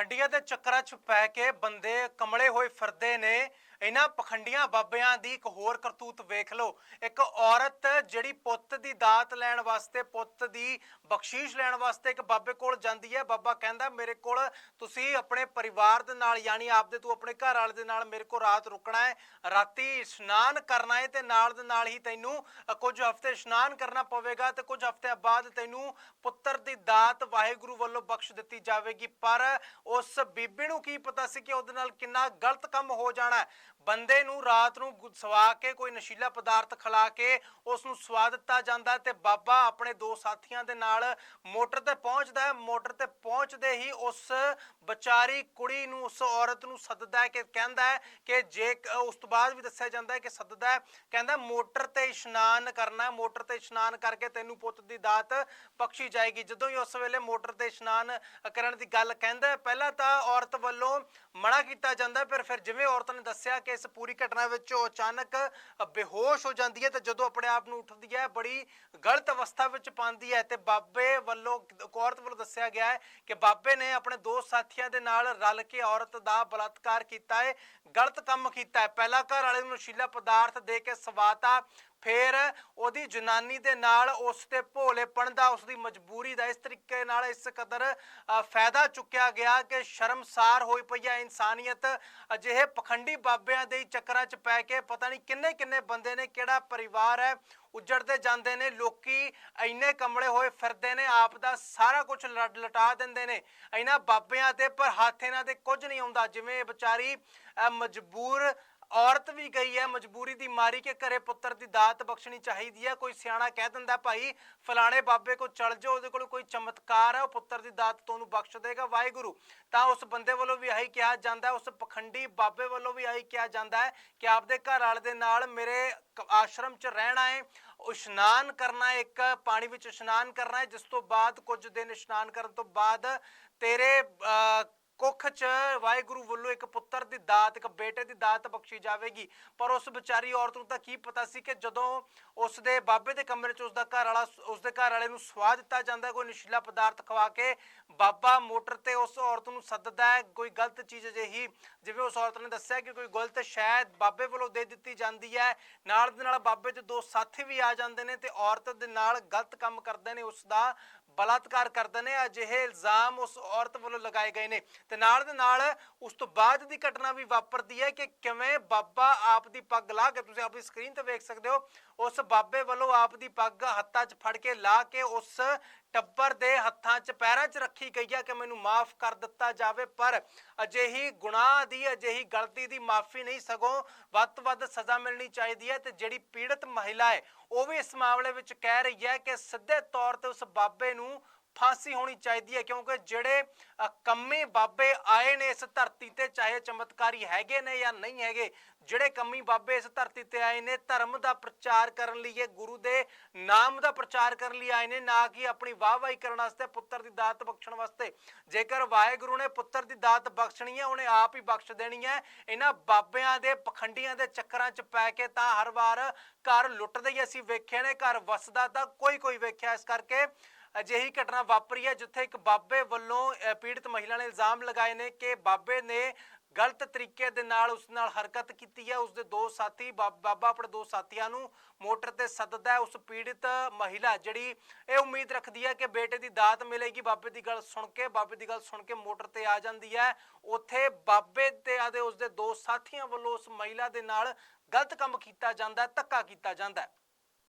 ਪਖੰਡੀਆਂ ਦੇ ਚੱਕਰਾਂ 'ਚ ਪੈ ਕੇ ਬੰਦੇ ਕਮਲੇ ਹੋਏ ਫਿਰਦੇ ਨੇ। ਇਹਨਾਂ ਪਖੰਡੀਆਂ ਬਾਬਿਆਂ ਦੀ ਇੱਕ ਹੋਰ ਕਰਤੂਤ ਵੇਖ ਲਓ। ਇੱਕ ਔਰਤ ਜਿਹੜੀ ਪੁੱਤ ਦੀ ਦਾਤ ਲੈਣ ਵਾਸਤੇ ਪੁੱਤ ਦੀ ਬਖਸ਼ੀਸ਼ ਲੈਣ ਵਾਸਤੇ ਇੱਕ ਬਾਬੇ ਕੋਲ ਜਾਂਦੀ ਹੈ। ਬਾਬਾ ਕਹਿੰਦਾ ਮੇਰੇ ਕੋਲ ਤੁਸੀਂ ਆਪਣੇ ਪਰਿਵਾਰ ਦੇ ਨਾਲ ਯਾਨੀ ਆਪਦੇ ਤੂੰ ਆਪਣੇ ਘਰ ਵਾਲੇ ਦੇ ਨਾਲ ਮੇਰੇ ਕੋਲ ਰਾਤ ਰੁਕਣਾ ਹੈ। ਰਾਤੀ ਇਸ਼ਨਾਨ ਕਰਨਾ ਹੈ ਤੇ ਨਾਲ ਦੇ ਨਾਲ ਹੀ ਤੈਨੂੰ ਅ, ਕੁਝ ਹਫ਼ਤੇ ਇਸ਼ਨਾਨ ਕਰਨਾ ਪਵੇਗਾ ਤੇ ਕੁਝ ਹਫ਼ਤਿਆਂ ਬਾਅਦ ਤੈਨੂੰ ਪੁੱਤਰ ਦੀ ਦਾਤ ਵਾਹਿਗੁਰੂ ਵੱਲੋਂ ਬਖਸ਼ ਦਿੱਤੀ ਜਾਵੇਗੀ। ਪਰ ਉਸ ਬੀਬੀ ਨੂੰ ਕੀ ਪਤਾ ਸੀ ਕਿ ਉਹਦੇ ਨਾਲ ਕਿੰਨਾ ਗਲਤ ਕੰਮ ਹੋ ਜਾਣਾ ਬੰਦੇ ਨੂੰ ਰਾਤ ਨੂੰ ਸਵਾ ਕੇ ਕੋਈ ਨਸ਼ੀਲਾ ਪਦਾਰਥ ਖਿਲਾ ਕੇ ਉਸ ਨੂੰ ਸਵਾ ਦਿੱਤਾ ਜਾਂਦਾ ਤੇ ਬਾਬਾ ਆਪਣੇ ਦੋ ਸਾਥੀਆਂ ਦੇ ਨਾਲ ਮੋਟਰ ਤੇ ਪਹੁੰਚਦਾ ਹੈ। ਮੋਟਰ ਤੇ ਪਹੁੰਚਦੇ ਹੀ ਉਸ ਵਿਚਾਰੀ ਕੁੜੀ ਨੂੰ ਉਸ ਔਰਤ ਨੂੰ ਸੱਦਦਾ ਹੈ ਕਿ ਕਹਿੰਦਾ ਹੈ ਕਿ ਜੇ ਉਸ ਤੋਂ ਬਾਅਦ ਵੀ ਦੱਸਿਆ ਜਾਂਦਾ ਹੈ ਕਿ ਸੱਦਦਾ ਹੈ। ਕਹਿੰਦਾ ਮੋਟਰ ਤੇ ਇਸ਼ਨਾਨ ਕਰਨਾ ਹੈ, ਮੋਟਰ ਤੇ ਇਸ਼ਨਾਨ ਕਰਕੇ ਤੈਨੂੰ ਪੁੱਤ ਦੀ ਦਾਤ ਬਖਸ਼ੀ ਜਾਏਗੀ। ਜਦੋਂ ਹੀ ਉਸ ਵੇਲੇ ਮੋਟਰ ਤੇ ਇਸ਼ਨਾਨ ਕਰਨ ਦੀ ਗੱਲ ਕਹਿੰਦਾ ਪਹਿਲਾਂ ਤਾਂ ਔਰਤ ਵੱਲੋਂ ਮਨਾ ਕੀਤਾ ਜਾਂਦਾ, ਪਰ ਫਿਰ ਜਿਵੇਂ ਔਰਤ ਨੇ ਦੱਸਿਆ ਕਿ ਇਸ ਪੂਰੀ ਘਟਨਾ ਵਿੱਚ ਉਹ ਅਚਾਨਕ ਬੇਹੋਸ਼ ਹੋ ਜਾਂਦੀ ਹੈ ਤੇ ਜਦੋਂ ਆਪਣੇ ਆਪ ਨੂੰ ਉੱਠਦੀ ਹੈ, ਬੜੀ ਗਲਤ ਅਵਸਥਾ ਵਿੱਚ ਪਾਉਂਦੀ ਹੈ ਤੇ ਬਾਬੇ ਵੱਲੋਂ ਔਰਤ ਵੱਲੋਂ ਦੱਸਿਆ ਗਿਆ ਹੈ ਕਿ ਬਾਬੇ ਨੇ ਆਪਣੇ ਦੋ ਸਾਥੀਆਂ ਦੇ ਨਾਲ ਰਲ ਕੇ ਔਰਤ ਦਾ ਬਲਾਤਕਾਰ ਕੀਤਾ ਹੈ, ਗਲਤ ਕੰਮ ਕੀਤਾ ਹੈ। ਪਹਿਲਾ ਘਰ ਵਾਲੇ ਨੂੰ ਨਸ਼ੀਲਾ ਪਦਾਰਥ ਦੇ ਕੇ ਸਵਾਤਾ ਫਿਰ ਉਹਦੀ ਜਨਾਨੀ ਦੇ ਨਾਲ ਉਸ ਤੇ ਭੋਲੇਪਣ ਦਾ, ਉਸ ਦੀ ਮਜਬੂਰੀ ਦਾ ਇਸ ਤਰੀਕੇ ਨਾਲ ਇਸ ਕਦਰ ਫਾਇਦਾ ਚੁੱਕਿਆ ਗਿਆ ਕਿ ਸ਼ਰਮਸਾਰ ਹੋਈ ਪਈ ਹੈ ਇਨਸਾਨੀਅਤ। ਅਜਿਹੇ ਪਖੰਡੀ ਬਾਬਿਆਂ ਦੇ ਚੱਕਰਾਂ 'ਚ ਪੈ ਕੇ ਪਤਾ ਨਹੀਂ ਕਿੰਨੇ ਕਿੰਨੇ ਬੰਦੇ ਨੇ ਕਿਹੜਾ ਪਰਿਵਾਰ ਹੈ, ਉੱਜੜਦੇ ਜਾਂਦੇ ਨੇ, ਲੋਕੀ ਇੰਨੇ ਕਮਲੇ ਹੋਏ ਫਿਰਦੇ ਨੇ, ਆਪ ਦਾ ਸਾਰਾ ਕੁਝ ਲਟਾ ਦਿੰਦੇ ਨੇ। ਇਹਨਾਂ ਬਾਬਿਆਂ ਤੇ ਪਰ ਹੱਥ ਇਹਨਾਂ ਦੇ ਕੁਝ ਨਹੀਂ ਆਉਂਦਾ। ਜਿਵੇਂ ਇਹ ਵਿਚਾਰੀ ਮਜਬੂਰ ਔਰਤ ਵੀ ਗਈ ਹੈ, ਮਜਬੂਰੀ ਦੀ ਮਾਰੀ ਕਿ ਘਰੇ ਪੁੱਤਰ ਦੀ ਦਾਤ ਬਖਸ਼ਣੀ ਚਾਹੀਦੀ ਹੈ। ਕੋਈ ਸਿਆਣਾ ਕਹਿ ਦਿੰਦਾ, ਭਾਈ, ਫਲਾਣੇ ਬਾਬੇ ਕੋਲ ਚਲ ਜਾਓ, ਉਹਦੇ ਕੋਲ ਕੋਈ ਚਮਤਕਾਰ ਹੈ, ਉਹ ਪੁੱਤਰ ਦੀ ਦਾਤ ਤੁਹਾਨੂੰ ਬਖਸ਼ ਦੇਗਾ ਵਾਹਿਗੁਰੂ। ਤਾਂ ਉਸ ਬੰਦੇ ਵੱਲੋਂ ਵੀ ਆਹੀ ਕਿਹਾ ਜਾਂਦਾ ਉਸ ਪਖੰਡੀ ਬਾਬੇ ਵੱਲੋਂ ਵੀ ਆਹੀ ਕਿਹਾ ਜਾਂਦਾ ਹੈ ਕਿ ਆਪਦੇ ਘਰ ਵਾਲੇ ਦੇ ਨਾਲ ਮੇਰੇ ਆਸ਼ਰਮ 'ਚ ਰਹਿਣਾ ਹੈ ਇਸ਼ਨਾਨ ਕਰਨਾ ਇੱਕ ਪਾਣੀ ਵਿੱਚ ਇਸ਼ਨਾਨ ਕਰਨਾ ਹੈ ਜਿਸ ਤੋਂ ਬਾਅਦ ਕੁਝ ਦਿਨ ਇਸ਼ਨਾਨ ਕਰਨ ਤੋਂ ਬਾਅਦ ਤੇਰੇ ਕੁੱਖ 'ਚ ਵਾਹਿਗੁਰੂ ਵੱਲੋਂ ਇੱਕ ਪੁੱਤਰ ਦੀ ਦਾਤ, ਇੱਕ ਬੇਟੇ ਦੀ ਦਾਤ ਬਖਸ਼ੀ ਜਾਵੇਗੀ। ਪਰ ਉਸ ਵਿਚਾਰੀ ਔਰਤ ਨੂੰ ਤਾਂ ਕੀ ਪਤਾ ਸੀ ਕਿ ਜਦੋਂ ਉਸ ਦੇ ਬਾਬੇ ਦੇ ਕਮਰੇ 'ਚ ਉਸ ਦਾ ਘਰ ਵਾਲਾ ਉਸ ਦੇ ਘਰ ਵਾਲੇ ਨੂੰ ਸਵਾ ਦਿੱਤਾ ਜਾਂਦਾ ਕੋਈ ਨਸ਼ੀਲਾ ਪਦਾਰਥ ਖਵਾ ਕੇ ਬਾਬਾ ਮੋਟਰ ਤੇ ਉਸ ਔਰਤ ਨੂੰ ਸੱਦਦਾ ਹੈ, ਕੋਈ ਗਲਤ ਚੀਜ਼ ਅਜਿਹੀ, ਜਿਵੇਂ ਉਸ ਔਰਤ ਨੇ ਦੱਸਿਆ ਕਿ ਕੋਈ ਗਲਤ ਸ਼ਾਇਦ ਬਾਬੇ ਵੱਲੋਂ ਦੇ ਦਿੱਤੀ ਜਾਂਦੀ ਹੈ, ਨਾਲ ਦੇ ਨਾਲ ਬਾਬੇ ਦੇ ਦੋ ਸਾਥੀ ਵੀ ਆ ਜਾਂਦੇ ਨੇ ਤੇ ਔਰਤ ਦੇ ਨਾਲ ਗਲਤ ਕੰਮ ਕਰਦੇ ਨੇ, ਉਸ ਦਾ ਬਲਾਤਕਾਰ ਕਰਦੇ ਨੇ ਅਜਿਹੇ ਇਲਜ਼ਾਮ ਉਸ ਔਰਤ ਵੱਲੋਂ ਲਗਾਏ ਗਏ ਨੇ। ਤੇ ਨਾਲ ਦੇ ਨਾਲ ਉਸ ਤੋਂ ਬਾਅਦ ਦੀ ਘਟਨਾ ਵੀ ਵਾਪਰਦੀ ਹੈ ਕਿ ਕਿਵੇਂ ਬਾਬਾ ਆਪ ਦੀ ਪੱਗ ਲਾ ਕੇ, ਤੁਸੀਂ ਆਪਣੀ ਸਕਰੀਨ ਤੇ ਵੇਖ ਸਕਦੇ ਹੋ, ਉਸ ਬਾਬੇ ਵੱਲੋਂ ਆਪ ਦੀ ਪੱਗ ਹੱਥਾਂ 'ਚ ਫੜ ਕੇ ਲਾ ਕੇ ਉਸ ਟੱਬਰ ਦੇ ਹੱਥਾਂ 'ਚ, ਪੈਰਾਂ 'ਚ ਰੱਖੀ ਗਈ ਹੈ ਕਿ ਮੈਨੂੰ ਮਾਫ ਕਰ ਦਿੱਤਾ ਜਾਵੇ, ਪਰ ਅਜਿਹੀ ਗੁਨਾਹ ਦੀ, ਅਜਿਹੀ ਗਲਤੀ ਦੀ ਮਾਫੀ ਨਹੀਂ, ਸਗੋਂ ਵੱਧ ਤੋਂ ਵੱਧ ਸਜ਼ਾ ਮਿਲਣੀ ਚਾਹੀਦੀ ਹੈ ਤੇ ਜਿਹੜੀ ਪੀੜਤ ਮਹਿਲਾ ਹੈ, ਉਹ ਵੀ ਇਸ ਮਾਮਲੇ ਵਿੱਚ ਕਹਿ ਰਹੀ ਹੈ ਕਿ ਸਿੱਧੇ ਤੌਰ ਤੇ ਉਸ ਬਾਬੇ ਨੂੰ ਫਾਂਸੀ ਹੋਣੀ ਚਾਹੀਦੀ ਹੈ, ਕਿਉਂਕਿ ਜਿਹੜੇ ਕੰਮੇ ਬਾਬੇ ਆਏ ਨੇ ਇਸ ਧਰਤੀ ਤੇ, ਚਾਹੇ ਚਮਤਕਾਰੀ ਹੈਗੇ ਨੇ ਜਾਂ ਨਹੀਂ ਹੈਗੇ, ਜਿਹੜੇ ਕੰਮੀ ਬਾਬੇ ਇਸ ਧਰਤੀ ਤੇ ਆਏ ਨੇ, ਧਰਮ ਦਾ ਪ੍ਰਚਾਰ ਕਰਨ ਲਈ ਇਹ ਗੁਰੂ ਦੇ ਨਾਮ ਦਾ ਪ੍ਰਚਾਰ ਕਰਨ ਲਈ ਆਏ ਨੇ, ਨਾ ਕਿ ਆਪਣੀ ਵਾਹਵਾਹੀ ਕਰਨ ਵਾਸਤੇ, ਪੁੱਤਰ ਦੀ ਦਾਤ ਬਖਸ਼ਣ ਵਾਸਤੇ। ਜੇਕਰ ਵਾਹਿਗੁਰੂ ਨੇ ਪੁੱਤਰ ਦੀ ਦਾਤ ਬਖਸ਼ਣੀ ਹੈ, ਉਹਨੇ ਆਪ ਹੀ ਬਖਸ਼ ਦੇਣੀ ਹੈ। ਇਹਨਾਂ ਬਾਬਿਆਂ ਦੇ ਪਖੰਡੀਆਂ ਦੇ ਚੱਕਰਾਂ 'ਚ ਪੈ ਕੇ ਤਾਂ ਹਰ ਵਾਰ ਘਰ ਲੁੱਟਦੇ ਹੀ ਅਸੀਂ ਵੇਖੇ ਨੇ, ਘਰ ਵਸਦਾ ਤਾਂ ਕੋਈ ਕੋਈ ਵੇਖਿਆ ਇਸ ਕਰਕੇ। ਅਜਿਹੀ ਘਟਨਾ ਵਾਪਰੀ ਹੈ ਜਿੱਥੇ ਇੱਕ ਬਾਬੇ ਵੱਲੋਂ ਪੀੜਤ ਮਹਿਲਾ ਨੇ ਇਲਜ਼ਾਮ ਲਗਾਏ ਨੇ ਕਿ ਬਾਬੇ ਨੇ ਗਲਤ ਤਰੀਕੇ ਦੇ ਨਾਲ ਉਸ ਨਾਲ ਹਰਕਤ ਕੀਤੀ ਹੈ। ਉਸ ਦੇ ਦੋ ਸਾਥੀ, ਬਾਬਾ ਆਪਣੇ ਦੋ ਸਾਥੀਆਂ ਨੂੰ ਮੋਟਰ ਤੇ ਸੱਦਦਾ ਹੈ। ਉਸ ਪੀੜਤ ਮਹਿਲਾ ਜਿਹੜੀ, ਇਹ ਉਮੀਦ ਰੱਖਦੀ ਹੈ ਕਿ ਬੇਟੇ ਦੀ ਦਾਤ ਮਿਲੇਗੀ। ਬਾਬੇ ਦੀ ਗੱਲ ਸੁਣ ਕੇ, ਬਾਬੇ ਦੀ ਗੱਲ ਸੁਣ ਕੇ ਮੋਟਰ ਤੇ ਆ ਜਾਂਦੀ ਹੈ। ਉੱਥੇ ਬਾਬੇ ਤੇ ਆਦੇ ਉਸ ਦੇ ਦੋ ਸਾਥੀਆਂ ਵੱਲੋਂ ਉਸ ਮਹਿਲਾ ਦੇ ਨਾਲ ਗਲਤ ਕੰਮ ਕੀਤਾ ਜਾਂਦਾ ਧੱਕਾ ਕੀਤਾ ਜਾਂਦਾ